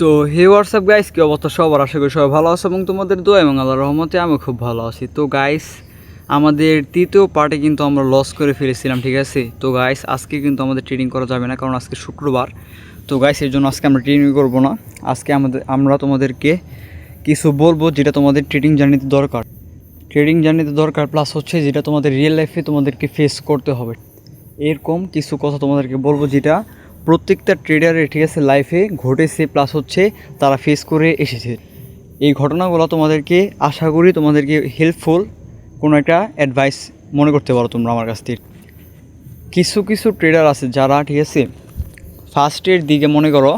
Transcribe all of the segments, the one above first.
তো হে WhatsApp guys কি অবস্থা সবার? আশা করি সবাই ভালো আছে এবং তোমাদের দোয়া এবং আল্লাহ রহমতে আমি খুব ভালো আছি। তো গাইস আমাদের তৃতীয় পার্টে কিন্তু আমরা লস করে ফেলেছিলাম, ঠিক আছে? তো গাইস আজকে কিন্তু আমাদের ট্রেডিং করা যাবে না, কারণ আজকে শুক্রবার। তো গাইস এর জন্য আজকে আমরা ট্রেডিং করব না। আজকে আমাদের, আমরা তোমাদেরকে কিছু বলব যেটা তোমাদের ট্রেডিং জার্নিতে দরকার। ট্রেডিং জার্নিতে দরকার প্লাস হচ্ছে যেটা তোমাদের রিয়েল লাইফে তোমাদেরকে ফেস করতে হবে। এরকম কিছু কথা তোমাদেরকে বলব যেটা প্রত্যেকটা ট্রেডারের ঠিক আছে লাইফে ঘটেছে প্লাস হচ্ছে তারা ফেস করে এসেছে। এই ঘটনাগুলো তোমাদেরকে আশা করি তোমাদেরকে হেল্পফুল কোনো একটা অ্যাডভাইস মনে করতে পারো তোমরা আমার কাছ থেকে। কিছু কিছু ট্রেডার আছে যারা ঠিক আছে ফার্স্টের দিকে মনে করো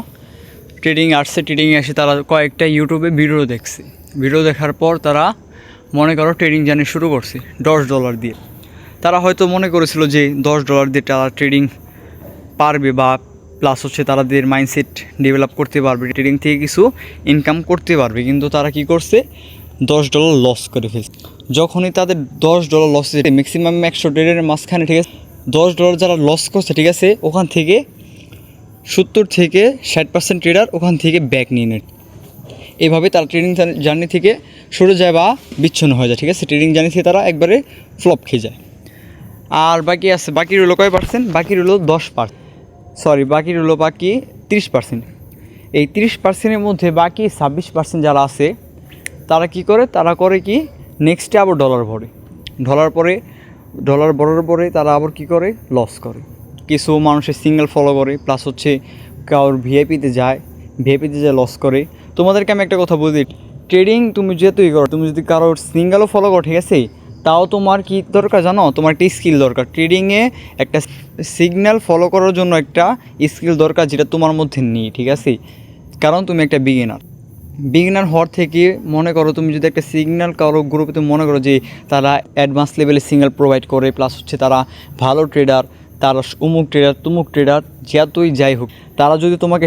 ট্রেডিং আর্টসে ট্রেডিংয়ে আসে তারা কয়েকটা ইউটিউবে ভিডিও দেখছে। ভিডিও দেখার পর তারা মনে করো ট্রেডিং জার্নি শুরু করছে, দশ ডলার দিয়ে। তারা হয়তো মনে করেছিল যে দশ ডলার দিয়ে তারা ট্রেডিং পারবে বা প্লাস হচ্ছে তাদের মাইন্ডসেট ডেভেলপ করতে পারবে ট্রেডিং থেকে কিছু ইনকাম করতে পারবে। কিন্তু তারা কি করছে? দশ ডলার লস করে ফেলছে। যখনই তাদের দশ ডলার লস ম্যাক্সিমাম একশো ট্রেডের মাঝখানে, ঠিক আছে? দশ ডলার যারা লস করছে, ঠিক আছে, ওখান থেকে সত্তর থেকে ষাট পার্সেন্ট ট্রেডার ওখান থেকে ব্যাক নিয়ে নেয়। এভাবে তারা ট্রেডিং জার্নি থেকে সরে যায় বা বিচ্ছিন্ন হয়ে যায়, ঠিক আছে? ট্রেডিং জার্নি থেকে তারা একবারে ফ্লপ খেয়ে যায়। আর বাকি আছে, বাকি রইল কয় পার্সেন্ট বাকি রইল দশ পার্সেন্ট সরি, বাকি রইল বাকি তিরিশ পার্সেন্ট এই তিরিশ পার্সেন্টের মধ্যে বাকি ছাব্বিশ পার্সেন্ট যারা আছে, তারা কি করে? তারা করে কি? নেক্সটে আবার ডলার ভরে। ডলার পরে ডলার ভরার পরে তারা আবার কি করে? লস করে। কিছু মানুষের সিঙ্গেল ফলো করে প্লাস হচ্ছে কারোর ভিআইপিতে যায় ভিআইপিতে যায় লস করে। তোমাদেরকে আমি একটা কথা বলি ট্রেডিং তুমি যেহেতুই করো, তুমি যদি কারোর সিঙ্গেলও ফলো করো, ঠিক আছে? তাও তোমার কি দরকার জানো? তোমার একটা স্কিল দরকার। ট্রেডিংয়ে একটা সিগন্যাল ফলো করার জন্য একটা স্কিল দরকার যেটা তোমার মধ্যে নেই, ঠিক আছে? কারণ তুমি একটা বিগিনার বিগিনার হওয়ার থেকে মনে করো তুমি যদি একটা সিগন্যাল কারও গ্রুপে তুমি মনে করো যে তারা অ্যাডভান্স লেভেলে সিগন্যাল প্রোভাইড করে প্লাস হচ্ছে তারা ভালো ট্রেডার তারা উমুক ট্রেডার তুমুক ট্রেডার যতই যাই হোক, তারা যদি তোমাকে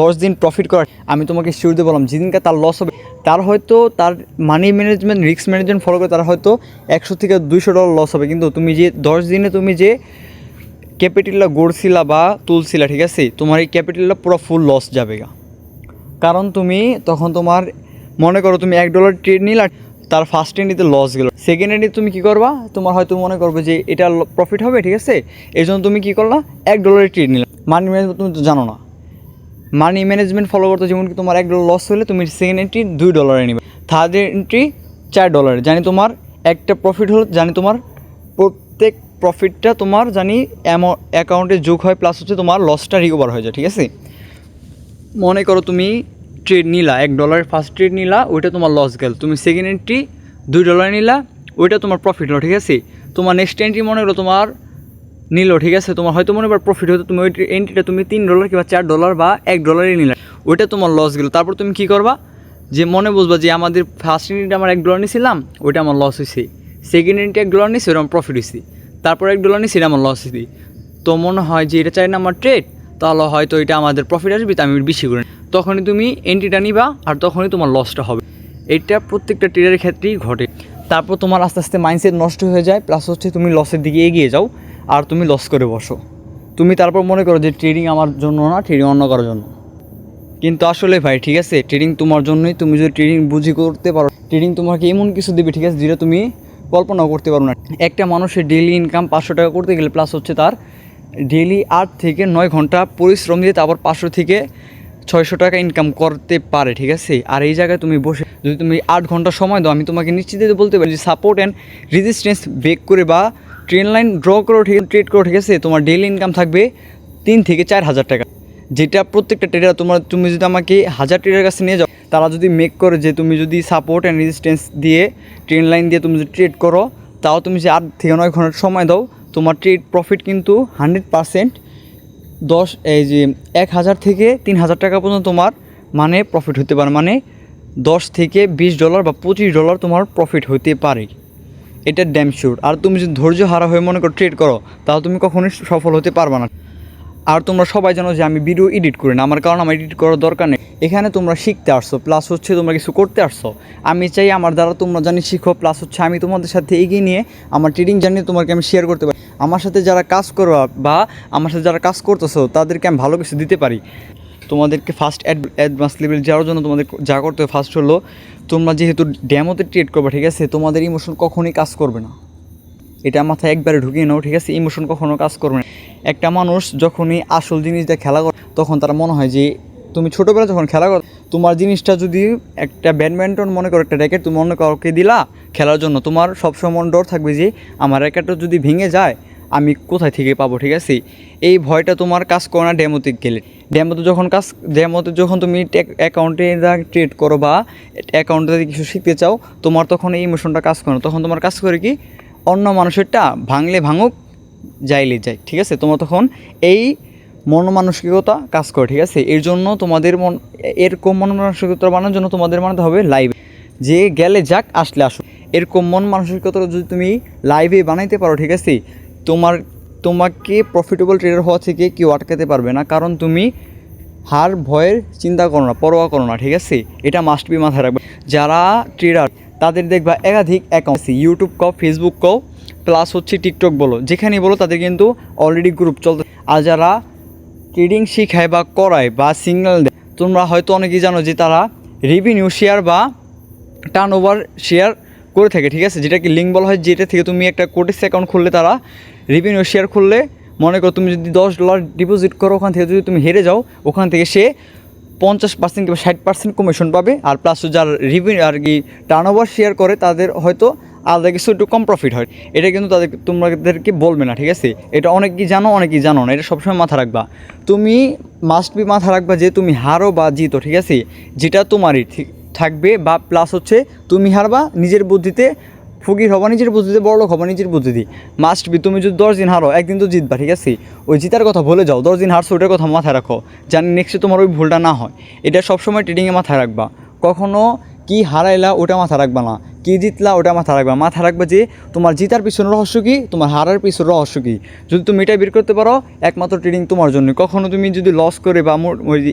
দশ দিন প্রফিট করে আমি তোমাকে শিওর দিয়ে বললাম, যেদিনকে তার লস হবে তার হয়তো তার money management risk management follow করে তার হয়তো একশো থেকে দুইশো ডলার লস হবে। কিন্তু তুমি যে দশ দিনে তুমি যে ক্যাপিটালটা গড়ছিলা বা তুলছিলা, ঠিক আছে? তোমার এই ক্যাপিটালটা পুরো ফুল লস যাবে গা। কারণ তুমি তখন তোমার মনে করো তুমি এক ডলার ট্রেড নিলা, তার ফার্স্ট নিতে লস গেলো। সেকেন্ড এন্ডে তুমি কী করবা? তোমার হয়তো মনে করবে যে এটা প্রফিট হবে, ঠিক আছে? এই জন্য তুমি কী করলা? এক ডলারের ট্রেড নিলা। মানি ম্যানেজমেন্ট তুমি তো জানো না। মানি ম্যানেজমেন্ট ফলো করতে যেমন কি তোমার এক ডলার লস হলে তুমি সেকেন্ড এন্ট্রি দুই ডলারে নিবে। থার্ড এন্ট্রি চার ডলারে জানি তোমার একটা প্রফিট হলো, জানি তোমার প্রত্যেক প্রফিটটা তোমার জানি অ্যাকাউন্টে যোগ হয় প্লাস হচ্ছে তোমার লসটা রিকভার হয়ে যায়, ঠিক আছে? মনে করো তুমি ট্রেড নিলা, এক ডলারের ফার্স্ট ট্রেড নিলা, ওইটা তোমার লস গেল। তুমি সেকেন্ড এন্ট্রি দুই ডলার নিলা, ওইটা তোমার প্রফিট হলো, ঠিক আছে? তোমার নেক্সট এন্ট্রি মনে করো তোমার নিলো, ঠিক আছে? তোমার হয়তো মনে কর প্রফিট হতো তুমি ওই এন্ট্রিটা তুমি তিন ডলার কিংবা চার ডলার বা এক ডলারই নিলে। ওইটা তোমার লস গেলো। তারপর তুমি কী করবা? যে মনে বুঝবা যে আমাদের ফার্স্ট এন্ট্রিটা আমার এক ডলার নিয়েছিলাম ওইটা আমার লস হয়েছে সেকেন্ড এন্ট্রি এক ডলার নিয়েছি ওটা আমার প্রফিট হয়েছে তারপর এক ডলার নিয়েছি আমার লস হয়েছি তো মনে হয় যে এটা চাই না আমার ট্রেড তাহলে হয়তো এটা আমাদের প্রফিট আসবে তা আমি বেশি করে। নিই। তখনই তুমি এন্ট্রিটা নিবা আর তখনই তোমার লসটা হবে। এটা প্রত্যেকটা ট্রেডারের ক্ষেত্রেই ঘটে। তারপর তোমার আস্তে আস্তে মাইন্ডসেট নষ্ট হয়ে যায় প্লাস হচ্ছে তুমি লসের দিকে এগিয়ে যাও। আর তুমি লস করে বসো। তুমি তারপর মনে করো যে ট্রেডিং আমার জন্য না ট্রেডিং অন্য কারোর জন্য। কিন্তু আসলে ভাই, ঠিক আছে? ট্রেডিং তোমার জন্যই তুমি যদি ট্রেডিং বুঝি করতে পারো ট্রেডিং তোমাকে এমন কিছু দেবে, ঠিক আছে, যেটা তুমি কল্পনাও করতে পারো না। একটা মানুষের ডেইলি ইনকাম পাঁচশো টাকা করতে গেলে প্লাস হচ্ছে তার ডেইলি আট থেকে নয় ঘণ্টা পরিশ্রম দিয়ে তারপর পাঁচশো থেকে ছয়শো টাকা ইনকাম করতে পারে, ঠিক আছে? আর এই জায়গায় তুমি বসে যদি তুমি আট ঘণ্টা সময় দাও, আমি তোমাকে নিশ্চিত বলতে পারি যে সাপোর্ট অ্যান্ড রেজিস্ট্যান্স ব্রেক করে বা ট্রেন লাইন ড্র করো ঠিক ট্রেড করো ঠিক আছে, তোমার ডেইলি ইনকাম থাকবে তিন থেকে চার হাজার টাকা। যেটা প্রত্যেকটা ট্রেডার তোমার তুমি যদি আমাকে হাজার ট্রেডার কাছে নিয়ে যাও, তারা যদি মেক করে যে তুমি যদি সাপোর্ট অ্যান্ড রেজিস্ট্যান্স দিয়ে ট্রেন লাইন দিয়ে তুমি যদি ট্রেড করো, তাও তুমি যে আট থেকে নয় ঘণ্টার সময় দাও, তোমার ট্রেড প্রফিট কিন্তু হান্ড্রেড পারসেন্ট দশ, এই যে এক হাজার থেকে তিন হাজার টাকা পর্যন্ত তোমার মানে প্রফিট হতে পারে। মানে দশ থেকে বিশ ডলার বা পঁচিশ ডলার তোমার প্রফিট হতে পারে। এটা ড্যাম শিওর আর তুমি যদি ধৈর্য হারা হয়ে মনে করো ট্রেড করো, তাহলে তুমি কখনোই সফল হতে পারবে না। আর তোমরা সবাই জানো যে আমি ভিডিও এডিট করি না, আমার কারণ আমার এডিট করার দরকার নেই। এখানে তোমরা শিখতে আসছো প্লাস হচ্ছে তোমরা কিছু করতে আসছো। আমি চাই আমার দ্বারা তোমরা জানি শিখো প্লাস হচ্ছে আমি তোমাদের সাথে এগিয়ে নিয়ে আমার ট্রেডিং জার্নি তোমাকে আমি শেয়ার করতে পারি। আমার সাথে যারা কাজ করো বা আমার সাথে যারা কাজ করতেছো, তাদেরকে আমি ভালো কিছু দিতে পারি। তোমাদেরকে ফার্স্ট অ্যাডভান্স লেভেল যাওয়ার জন্য তোমাদের যা করতে হবে ফার্স্ট হলো তোমরা যেহেতু ড্যামোতে ট্রেড করবে, ঠিক আছে? তোমাদের ইমোশন কখনোই কাজ করবে না। এটা মাথায় একবারে ঢুকিয়ে নাও, ঠিক আছে? ইমোশন কখনো কাজ করবে না। একটা মানুষ যখনই আসল জিনিসটা খেলা করে, তখন তার মনে হয় যে, তুমি ছোটোবেলা যখন খেলা করো, তোমার জিনিসটা যদি একটা ব্যাডমিন্টন মনে করো, একটা র্যাকেট তুমি অন্য কাউকে দিলা, খেলার জন্য। তোমার সবসময় মন ডর থাকবে যে, আমার র্যাকেটটা যদি ভেঙে যায় আমি কোথায় থেকে পাবো, ঠিক আছে? এই ভয়টা তোমার কাজ করো না ডেমোতে গেলে। ডেমোতে যখন কাজ, ডেমোতে যখন তুমি অ্যাকাউন্টে ট্রেড করো বা অ্যাকাউন্টে কিছু শিখতে চাও, তোমার তখন এই ইমোশনটা কাজ করে তখন তোমার কাজ করে কি? অন্য মানুষেরটা ভাঙলে ভাঙুক, যাইলে যায় ঠিক আছে? তোমার তখন এই মন মানসিকতা কাজ করে, ঠিক আছে? এর জন্য তোমাদের মন, এরকম মন মানসিকতা বানানোর জন্য তোমাদের বানাতে হবে লাইভ যে গেলে যাক, আসলে আসো এরকম মন মানসিকতা যদি তুমি লাইভে বানাইতে পারো, ঠিক আছে? তোমার, তোমাকে প্রফিটেবল ট্রেডার হওয়া থেকে কেউ আটকাতে পারবে না। কারণ তুমি হার, ভয়ের চিন্তা করো না, পরোয়া করো না, ঠিক আছে? এটা মাস্ট বি মাথায় রাখবে। যারা ট্রেডার তাদের দেখবা একাধিক অ্যাকাউন্ট ইউটিউব কও ফেসবুক কও প্লাস হচ্ছে টিকটক বলো। যেখানেই বলো, তাদের কিন্তু অলরেডি গ্রুপ চলতে আর যারা ট্রেডিং শিখায় বা করায় বা সিগন্যাল দেয়, তোমরা হয়তো অনেকেই জানো যে তারা রেভিনিউ শেয়ার বা টার্ন ওভার শেয়ার করে থাকে, ঠিক আছে? যেটাকে লিঙ্ক বলা হয় যেটা থেকে তুমি একটা কোটিস অ্যাকাউন্ট খুললে তারা রেভিনিউ শেয়ার খুললে, মনে করো তুমি যদি দশ ডলার ডিপোজিট করো ওখান থেকে, যদি তুমি হেরে যাও, ওখান থেকে সে পঞ্চাশ পার্সেন্ট কিংবা ষাট পার্সেন্ট কমিশন পাবে, আর প্লাস যারা রিভিনিউ আর কি টার্ন ওভার শেয়ার করে, তাদের হয়তো আলাদা কিছু একটু কম প্রফিট হয়। এটা কিন্তু তাদের, তোমাদেরকে বলবে না, ঠিক আছে? এটা অনেকেই জানো অনেকেই জানো না, এটা সবসময় মাথা রাখবা। তুমি মাস্ট বি মাথা রাখবা যে তুমি হারো বা জিতো, ঠিক আছে? যেটা তোমারই, ঠিক থাকবে বা প্লাস হচ্ছে তুমি হারবা নিজের বুদ্ধিতে, ফকির হবা নিজের বুদ্ধিতে, বড় লোক হবা নিজের বুদ্ধিতে। মাস্ট বি তুমি যদি দশ দিন হারো, একদিন তো জিতবা, ঠিক আছে? ওই জিতার কথা ভুলে যাও, দশ দিন হারছো ওটার কথা মাথায় রাখো জানি নেক্সটে তোমার ওই ভুলটা না হয়। এটা সবসময় ট্রেডিংয়ে মাথায় রাখবা। কখনো কি হারাইলা ওটা মাথা রাখবা না, কি জিতলা ওটা মাথা রাখবা। মাথা রাখবা যে তোমার জিতার পিছনে রহস্য কী, তোমার হারার পিছনে রহস্য কী। যদি তুমি এটা বের করতে পারো, একমাত্র ট্রেডিং তোমার জন্য কখনো তুমি যদি লস করে বা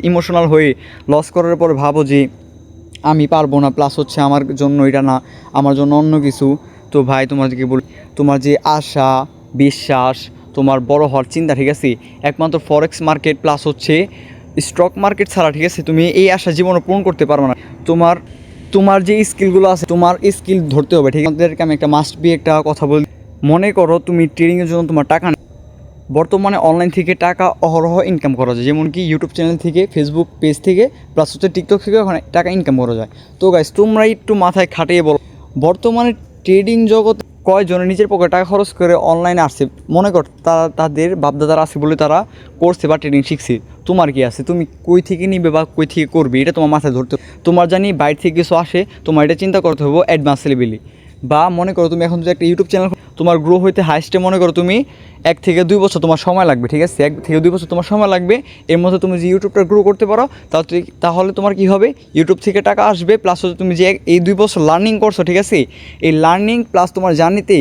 ইমোশনাল হয়ে লস করার পর ভাবো যে আমি পারব না প্লাস হচ্ছে আমার জন্য এটা না, আমার জন্য অন্য কিছু। তো ভাই, তোমাদেরকে বলি, তোমার যে আশা, বিশ্বাস, তোমার বড় হওয়ার চিন্তা, ঠিক আছে? একমাত্র ফরেক্স মার্কেট প্লাস হচ্ছে স্টক মার্কেট ছাড়া, ঠিক আছে? তুমি এই আশা জীবনে পূরণ করতে পারবে না। তোমার তোমার যে স্কিলগুলো আছে, তোমার স্কিল ধরতে হবে, ঠিক আছে? আমি একটা মাস্ট বি একটা কথা বলি। মনে করো তুমি ট্রেডিংয়ের জন্য তোমার টাকা। বর্তমানে অনলাইন থেকে টাকা অহরহ ইনকাম করা যায়। যেমন কি ইউটিউব চ্যানেল থেকে ফেসবুক পেজ থেকে প্লাস হচ্ছে টিকটক থেকে ওখানে টাকা ইনকাম করা যায়। তো গাইস তোমরা একটু মাথায় খাটিয়ে বলো, বর্তমানে ট্রেডিং জগৎ কয়জনে নিজের পকেটে টাকা খরচ করে অনলাইনে আসছে? মনে কর, তারা তাদের বাপদাদারা আছে বলে তারা করছে বা ট্রেডিং শিখছে। তোমার কি আছে? তুমি কই থেকে নিবে বা কই থেকে করবে? এটা তোমার মাথায় ধরতে তোমার জানি বাইরে থেকে কিছু আসে, তোমার এটা চিন্তা করতে হবে অ্যাডভান্স লেভেলে বা মনে করো তুমি এখন যদি একটা ইউটিউব চ্যানেল তোমার গ্রো হইতে হাইস্টে মনে করো তুমি এক থেকে দুই বছর তোমার সময় লাগবে, ঠিক আছে? এক থেকে দুই বছর তোমার সময় লাগবে। এর মধ্যে তুমি যে ইউটিউবটা গ্রো করতে পারো তাহলে তাহলে তোমার কি হবে? ইউটিউব থেকে টাকা আসবে প্লাস হচ্ছে তুমি যে এই দুই বছর লার্নিং করছ, ঠিক আছে? এই লার্নিং প্লাস তোমার জার্নিতে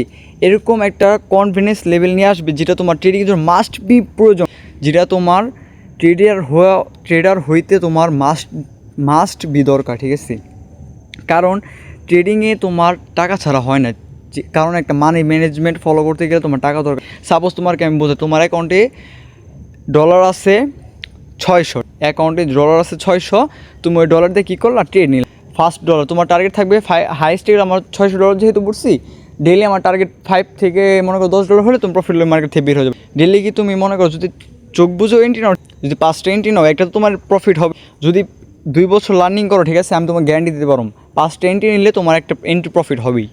এরকম একটা কনফিডেন্স লেভেল নিয়ে আসবে, যেটা তোমার জন্য মাস্ট বি প্রয়োজন। যেটা তোমার ট্রেডার হওয়া ট্রেডার হইতে তোমার মাস্ট মাস্ট বি দরকার, ঠিক আছে? কারণ ট্রেডিংয়ে তোমার টাকা ছাড়া হয় না। কারণ একটা মানি ম্যানেজমেন্ট ফলো করতে গেলে তোমার টাকা দরকার। সাপোজ তোমারকে আমি বলতে তোমার অ্যাকাউন্টে ডলার আছে ছয়শো। অ্যাকাউন্টে ডলার আছে ছয়শো, তুমি ওই ডলার দিয়ে কী করলা? ট্রেড নিলে। ফার্স্ট ডলার তোমার টার্গেট থাকবে হাইস্ট আমার ছয়শো ডলার যেহেতু বুঝছি ডেলি আমার টার্গেট ফাইভ থেকে মনে করো দশ ডলার হলে তুমি প্রফিট মার্কেট থেকে বের হয়ে যাবে। ডেলি কি তুমি মনে করো যদি চোখ বুঝো এন্ট্রি নাও, যদি পাঁচটা এন্ট্রি নাও, একটা তো তোমার প্রফিট হবে। যদি দুই বছর লার্নিং করো, ঠিক আছে? আমি তোমার গ্যারান্টি দিতে পারো পাঁচটা এন্ট্রি নিলে তোমার একটা এন্ট্রি প্রফিট হবেই।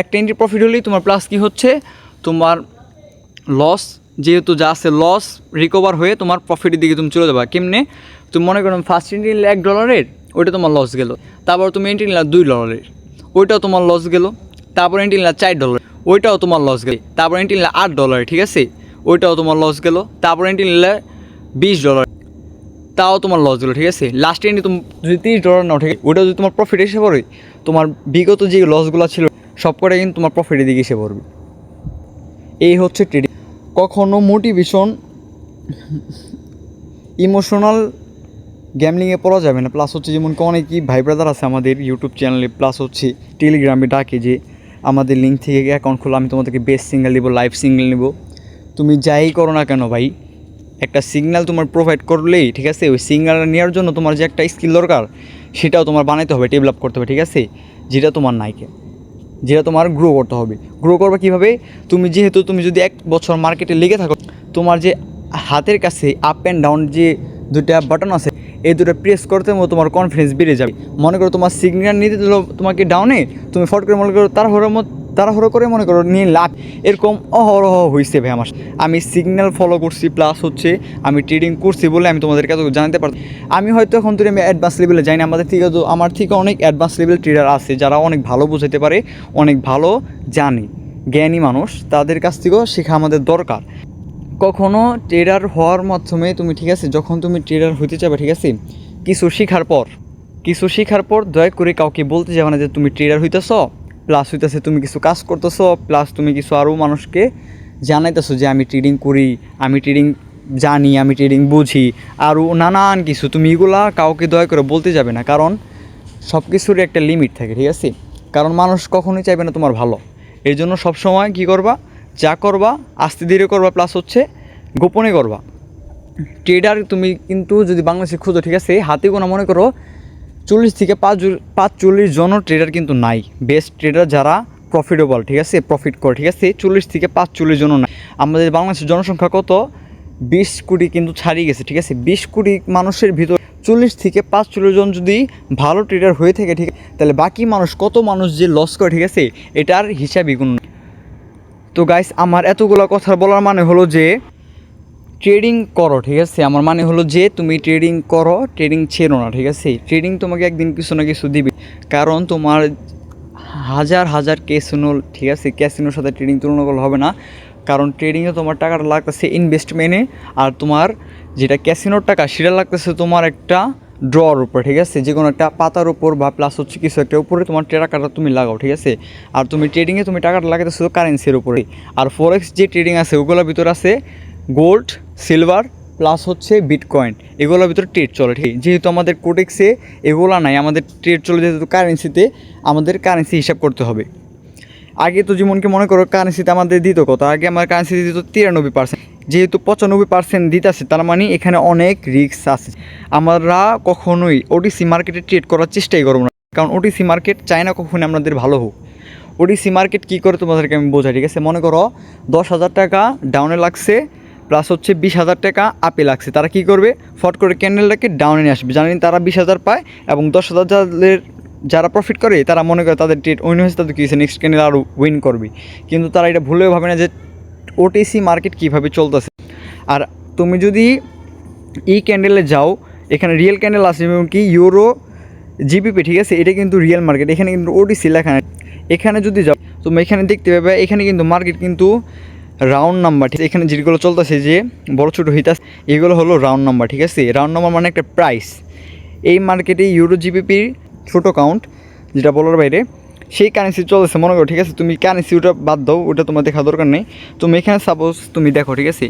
একটা এন্ট্রি প্রফিট হলেই তোমার প্লাস কি হচ্ছে? তোমার লস যেহেতু যা আছে লস রিকভার হয়ে তোমার প্রফিটের দিকে তুমি চলে যাবে। কেমনে? তুমি মনে করো ফার্স্ট এন্ট্রি নিলে এক ডলারের ওইটা তোমার লস গেল। তারপর তুমি এন্ট্রি নিলে দুই ডলারের ওইটাও তোমার লস গেল। তারপর এন্ট্রি নিলে চার ডলার ওইটাও তোমার লস গেল। তারপর এন্ট্রি নিলে আট ডলার ঠিক আছে? ওইটাও তোমার লস গেল। তারপর এন্ট্রি নিলে বিশ ডলার তাও তোমার লস গেলো ঠিক আছে? লাস্ট এন্ডে তুমি যদি তিরিশ ডলার নাও, ঠিক ওটা যদি তোমার প্রফিট এসে পড়ে, তোমার বিগত যে লসগুলো ছিল, সব কটা কিন্তু তোমার প্রফিটের দিকে এসে পড়বে। এই হচ্ছে ট্রেডিং কখনো মোটিভেশন ইমোশনাল গ্যামলিংয়ে পড়া যাবে না। প্লাস হচ্ছে যেমন কি অনেকই ভাই ব্রাদার আছে আমাদের ইউটিউব চ্যানেলে প্লাস হচ্ছে টেলিগ্রামে ডাকে যে, আমাদের লিঙ্ক থেকে অ্যাকাউন্ট খোলা, আমি তোমাদেরকে বেস্ট সিঙ্গেল দিব লাইভ সিঙ্গেল নেব। তুমি যাই করো না কেন ভাই একটা সিগন্যাল তোমার প্রোভাইড করলেই, ঠিক আছে? ওই সিগন্যালটা নেওয়ার জন্য তোমার যে একটা স্কিল দরকার, সেটাও তোমার বানাইতে হবে ডেভেলপ করতে হবে, ঠিক আছে? যেটা তোমার নাইকে। যেটা তোমার গ্রো করতে হবে। গ্রো করবে কীভাবে? তুমি যেহেতু তুমি যদি এক বছর মার্কেটে লেগে থাকো, তোমার যে হাতের কাছে আপ অ্যান্ড ডাউন যে দুটা বাটন আছে, এই দুটো প্রেস করতে তোমার কনফিডেন্স বেড়ে যাবে। মনে করো তোমার সিগন্যাল নিতে তোমাকে ডাউনে তুমি ফট করে মনে করো তাড়াহুড়োর মতো তাড়াহুড়ো করে মনে করো নিয়ে লাভ। এরকম অহরহ হয়েছে ভাই আমার। আমি সিগন্যাল ফলো করছি প্লাস হচ্ছে আমি ট্রেডিং করছি বলে আমি তোমাদেরকে এত জানাতে পারছি। আমি হয়তো এখন তুই আমি অ্যাডভান্স লেভেলে যাই না আমাদের থেকে তো, আমার থেকে অনেক অ্যাডভান্স লেভেল ট্রেডার আছে, যারা অনেক ভালো বোঝাতে পারে, অনেক ভালো জানে। জ্ঞানী মানুষ, তাদের কাছ থেকেও শেখা আমাদের দরকার। কখনো ট্রেডার হওয়ার মাধ্যমে তুমি ঠিক আছে, যখন তুমি ট্রেডার হইতে যাবে, ঠিক আছে, কিছু শেখার পর, কিছু শেখার পর দয়া করে কাউকে বলতে যাবে না যে তুমি ট্রেডার হইতেছ। প্লাস হইতেছে তুমি কিছু কাজ করতেছ প্লাস তুমি কিছু আরও মানুষকে জানাইতেছো যে আমি ট্রেডিং করি, আমি ট্রেডিং জানি, আমি ট্রেডিং বুঝি আরও নানান কিছু। তুমি এগুলা কাউকে দয়া করে বলতে যাবে না, কারণ সব কিছুরই একটা লিমিট থাকে, ঠিক আছে? কারণ মানুষ কখনোই চাইবে না তোমার ভালো। এই জন্য সবসময় কী করবা? যা করবা, আস্তে ধীরে করবা প্লাস হচ্ছে গোপনে করবা। ট্রেডার তুমি কিন্তু যদি বাংলাদেশে খুঁজো, ঠিক আছে? হাতে গোনা মনে করো চল্লিশ থেকে পাঁচ পাঁচ চল্লিশ জনও ট্রেডার কিন্তু নাই। বেস্ট ট্রেডার যারা প্রফিটেবল ঠিক আছে? প্রফিট করে, ঠিক আছে? চল্লিশ থেকে পাঁচ চল্লিশ জনও নাই। আমাদের বাংলাদেশের জনসংখ্যা কত? বিশ কোটি কিন্তু ছাড়িয়ে গেছে, ঠিক আছে? বিশ কোটি মানুষের ভিতর চল্লিশ থেকে পাঁচ চল্লিশ জন যদি ভালো ট্রেডার হয়ে থাকে, ঠিক তাহলে বাকি মানুষ কত মানুষ যে লস করে, ঠিক আছে? এটার হিসাবই কোনো তো গাইস আমার এতগুলো কথা বলার মানে হলো যে ট্রেডিং করো, ঠিক আছে? আমার মানে হলো যে তুমি ট্রেডিং করো ট্রেডিং ছেড়ো না, ঠিক আছে? ট্রেডিং তোমাকে একদিন কিছু না কিছু দিবে। কারণ তোমার হাজার হাজার ক্যাসিনো ঠিক আছে? ক্যাসিনোর সাথে ট্রেডিং তুলনা করলে হবে না। কারণ ট্রেডিংয়ে তোমার টাকাটা লাগতেছে ইনভেস্টমেন্টে আর তোমার যেটা ক্যাসিনোর টাকা, সেটা লাগতেছে তোমার একটা ড্রর উপর, ঠিক আছে? যে কোনো একটা পাতার উপর বা প্লাস হচ্ছে কিছু একটা উপরে তোমার টাকাটা তুমি লাগাও, ঠিক আছে? আর তুমি ট্রেডিংয়ে তুমি টাকাটা লাগাতেছো কারেন্সির উপরে। আর ফরেক্স যে ট্রেডিং আছে, ওগুলোর ভিতর আছে গোল্ড সিলভার প্লাস হচ্ছে বিটকয়েন এগুলোর ভিতরে ট্রেড চলে, ঠিক? যেহেতু আমাদের কোটেক্সে এগুলো নাই, আমাদের ট্রেড চলে যেহেতু কারেন্সিতে আমাদের কারেন্সি হিসাব করতে হবে। আগে তো যেমনকি মনে করো কারেন্সিতে আমাদের দিত কত? আগে আমার কারেন্সি দিত তিরানব্বই পার্সেন্ট যেহেতু পঁচানব্বই পার্সেন্ট দিতেছে তার মানে এখানে অনেক রিস্ক আছে। আমরা কখনোই ওটিসি মার্কেটে ট্রেড করার চেষ্টাই করব না। কারণ ওটিসি মার্কেট চায় না কখনোই আমাদের ভালো হোক। ওটিসি মার্কেট কী করে তোমাদেরকে আমি বোঝাই, ঠিক আছে? মনে করো দশ হাজার টাকা ডাউনে লাগছে প্লাস হচ্ছে বিশ হাজার টাকা আপে লাগছে। তারা কি করবে? ফট করে ক্যান্ডেলটাকে ডাউনে নিয়ে আসবে। জানেন তারা বিশ হাজার পায় এবং দশ হাজার যাদের, যারা প্রফিট করে, তারা মনে করে তাদের ট্রেড উইন হয়েছে, তাদের কী নেক্সট ক্যান্ডেল আরও উইন করবে। কিন্তু তারা এটা ভুলেও ভাবে না যে ওটিসি মার্কেট কীভাবে চলতেছে। আর তুমি যদি ই ক্যান্ডেলে যাও, এখানে রিয়েল ক্যান্ডেল আছে এবং কি ইউরো জিবিপি ঠিক আছে? এটা কিন্তু রিয়েল মার্কেট এখানে কিন্তু ওটিসি লেখা এখানে যদি যাও, তুমি এখানে দেখতে পাবে, এখানে কিন্তু মার্কেট কিন্তু রাউন্ড নাম্বার ঠিক এখানে যেগুলো চলতেছে যে বড় ছোটো হিতাস এগুলো হলো রাউন্ড নাম্বার ঠিক আছে? রাউন্ড নাম্বার মানে একটা প্রাইস এই মার্কেটে ইউরো জিবিপির ছোটো কাউন্ট যেটা বলার বাইরে, সেই কারেন্সি চলতেছে, মনে করো, ঠিক আছে? তুমি কারেন্সি ওটা বাদ দাও, ওটা তোমার দেখা দরকার নেই। তুমি এখানে সাপোজ তুমি দেখো, ঠিক আছে?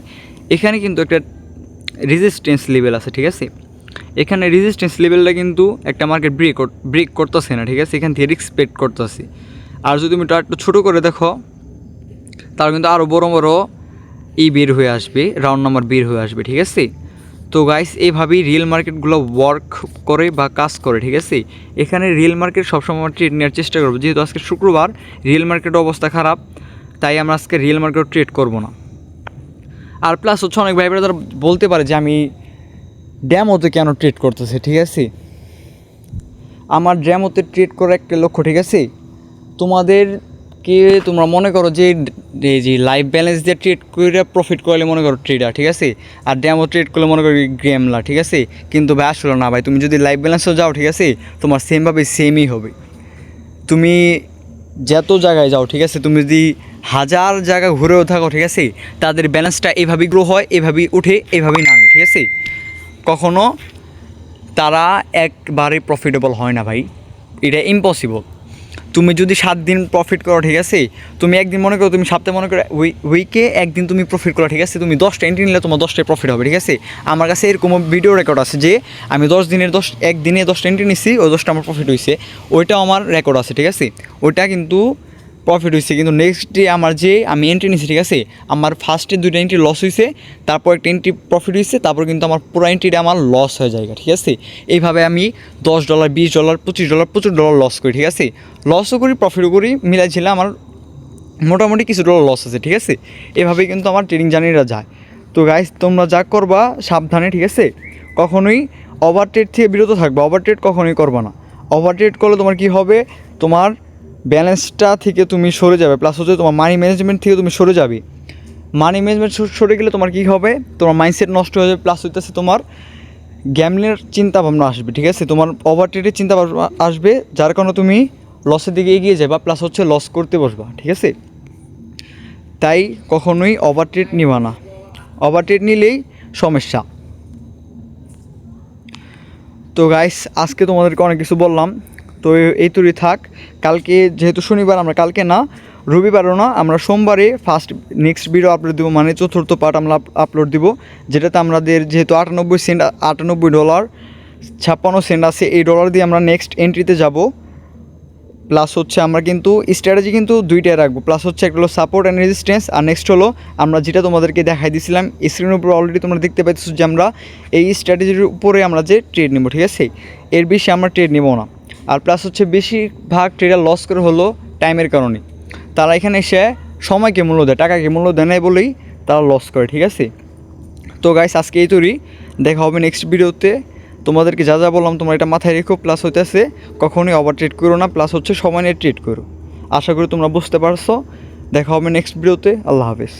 এখানে কিন্তু একটা রেজিস্ট্যান্স লেভেল আছে, ঠিক আছে? এখানে রেজিস্ট্যান্স লেভেলটা কিন্তু একটা মার্কেট ব্রেক ব্রেক করতেছে না, ঠিক আছে? এখান থেকে রিক্সপেক্ট করতেছে। আর যদি তুমি একটু ছোটো করে দেখো তাহলে কিন্তু আরও বড় বড় ই বের হয়ে আসবে রাউন্ড নাম্বার বের হয়ে আসবে, ঠিক আছে? তো গাইস এইভাবেই রিয়েল মার্কেটগুলো ওয়ার্ক করে বা কাজ করে, ঠিক আছে? এখানে রিয়েল মার্কেট সবসময় ট্রেড নেওয়ার চেষ্টা করব। যেহেতু আজকে শুক্রবার রিয়েল মার্কেটের অবস্থা খারাপ, তাই আমরা আজকে রিয়েল মার্কেট ট্রেড করব না। আর প্লাস হচ্ছে অনেক ভাই ব্রাদার বলতে পারে যে আমি ড্যামোতে কেন ট্রেড করতেছে, ঠিক আছে? আমার ড্যামোতে ট্রেড করার একটা লক্ষ্য, ঠিক আছে? তোমাদেরকে তোমরা মনে করো যে এই যে লাইফ ব্যালেন্স দিয়ে ট্রেড করে প্রফিট করলে মনে করো ট্রেডার ঠিক আছে? আর ড্যামো ট্রেড করলে মনে করো গেমলা ঠিক আছে? কিন্তু ভাই, আসলে না ভাই, তুমি যদি লাইফ ব্যালেন্সও যাও, ঠিক আছে? তোমার সেমভাবে সেমই হবে। তুমি যত জায়গায় যাও, ঠিক আছে? তুমি যদি হাজার জায়গা ঘুরেও থাকো, ঠিক আছে? তাদের ব্যালেন্সটা এভাবেই গ্রো হয়, এভাবেই উঠে, এভাবেই নামে, ঠিক আছে? কখনো তারা একবারে প্রফিটেবল হয় না ভাই। এটা ইম্পসিবল তুমি যদি সাত দিন প্রফিট করো, ঠিক আছে? তুমি একদিন মনে করো, তুমি সপ্তাহে মনে করো উইকে একদিন তুমি প্রফিট করো, ঠিক আছে? তুমি দশটা এন্ট্রি নিলে তোমার দশটায় প্রফিট হবে, ঠিক আছে? আমার কাছে এরকম ভিডিও রেকর্ড আছে যে, আমি দশ দিনের দশ, একদিনে দশটা এন্ট্রি নিচ্ছি ওই দশটা আমার প্রফিট হয়েছে ওইটা আমার রেকর্ড আছে, ঠিক আছে? ওইটা কিন্তু প্রফিট হয়েছে কিন্তু নেক্সট ডে আমার যে, আমি এন্ট্রি নিয়েছি ঠিক আছে? আমার ফার্স্টে দুইটা এন্ট্রি লস হয়েছে তারপর একটা এন্ট্রি প্রফিট হয়েছে তারপর কিন্তু আমার পুরো এন্ট্রিটা আমার লস হয়ে যায় ঠিক আছে? এইভাবে আমি দশ ডলার বিশ ডলার পঁচিশ ডলার প্রচুর ডলার লস করি, ঠিক আছে? লসও করি প্রফিটও করি মিলাইছিলাম আমার মোটামুটি কিছু ডলার লস আছে, ঠিক আছে? এভাবেই কিন্তু আমার ট্রেডিং জার্নিটা যায়। তো গাইস তোমরা যা করবা, সাবধানে, ঠিক আছে? কখনোই ওভার থেকে বিরত থাকবে ওভার কখনোই করবা না। ওভার করলে তোমার কি হবে? তোমার ব্যালেন্সটা থেকে তুমি সরে যাবে প্লাস হচ্ছে তোমার মানি ম্যানেজমেন্ট থেকে তুমি সরে যাবে। মানি ম্যানেজমেন্ট সরে গেলে তোমার কী হবে? তোমার মাইন্ডসেট নষ্ট হয়ে যাবে প্লাস হইতেছে তোমার গ্যামলের চিন্তা ভাবনা আসবে, ঠিক আছে? তোমার ওভার ট্রেডের চিন্তা ভাবনা আসবে, যার কারণে তুমি লসের দিকে এগিয়ে যাবা প্লাস হচ্ছে লস করতে বসবা, ঠিক আছে? তাই কখনোই ওভার ট্রেড নিবা না। ওভার ট্রেড নিলেই সমস্যা। তো গাইস আজকে তোমাদেরকে অনেক কিছু বললাম। তো এই তৈরি থাক। কালকে যেহেতু শনিবার, আমরা কালকে না, রবিবারও না, আমরা সোমবারে ফার্স্ট নেক্সট ভিডিও আপলোড দেবো মানে চতুর্থ পার্ট আমরা আপলোড দিব, যেটাতে আমাদের যেহেতু আটানব্বই সেন্ট আটানব্বই ডলার ছাপ্পান্ন সেন্ট আছে, এই ডলার দিয়ে আমরা নেক্সট এন্ট্রিতে যাব। প্লাস হচ্ছে আমরা কিন্তু স্ট্র্যাটেজি কিন্তু দুইটাই রাখব। প্লাস হচ্ছে একটা হলো সাপোর্ট অ্যান্ড রেজিস্ট্যান্স আর নেক্সট হলো আমরা যেটা তোমাদেরকে দেখাই দিয়েছিলাম স্ক্রিনের উপর অলরেডি তোমরা দেখতে পাইতেছো যে আমরা এই স্ট্র্যাটেজির উপরে আমরা যে ট্রেড নেব, ঠিক আছে? এর বেশি আমরা ট্রেড নেব না। আর প্লাস হচ্ছে বেশিরভাগ ট্রেডার লস করে হলো টাইমের কারণে। তারা এখানে এসে সময়কে মূল্য দেয়, টাকাকে মূল্য দেয় নাই বলেই তারা লস করে, ঠিক আছে? তো গাইস আজকে এই তৈরি। দেখা হবে নেক্সট ভিডিওতে তোমাদেরকে যা যা বললাম তোমরা এটা মাথায় রেখো প্লাস হইতেছে কখনোই ওভার ট্রেড করো না প্লাস হচ্ছে সময় নিয়ে ট্রেড করো। আশা করি তোমরা বুঝতে পারছ। দেখা হবে নেক্সট ভিডিওতে আল্লাহ হাফেজ।